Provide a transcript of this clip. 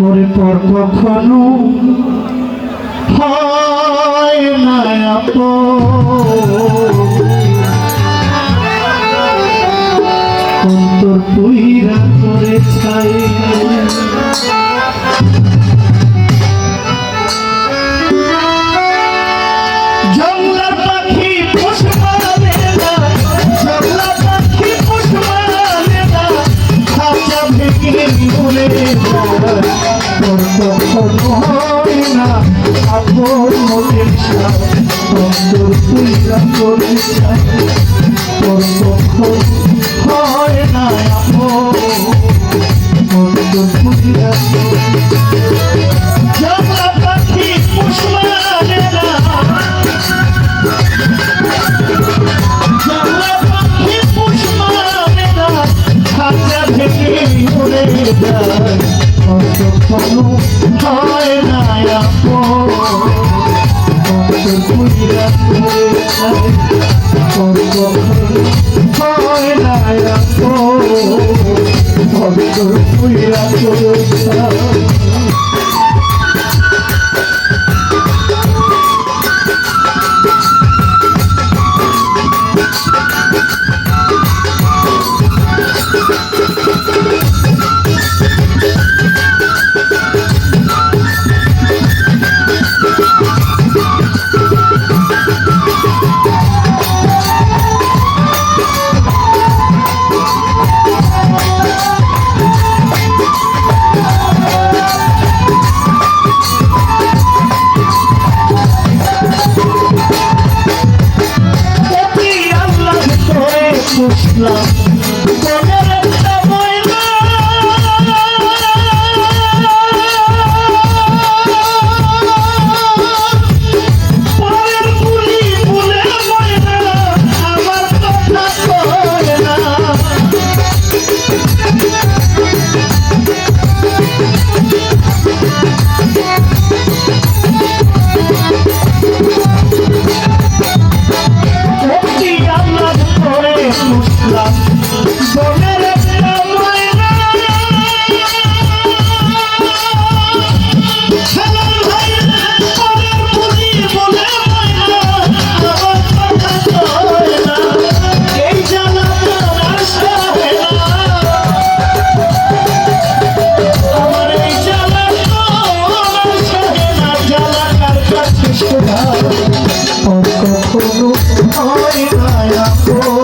পরে পর কখনো হয় না। অন্তর পুইরা করে হয় না আপন মনের অন্তর পুইরা করে হয় না আপন অন্তর পুইরা করে জংলা পাখি পোষ মানে না জংলা পাখি পোষ মানে না খাঁচা ভেঙে উড়ে যায় কখনো হয় না হয় না করে যায় Yeah. রাখো।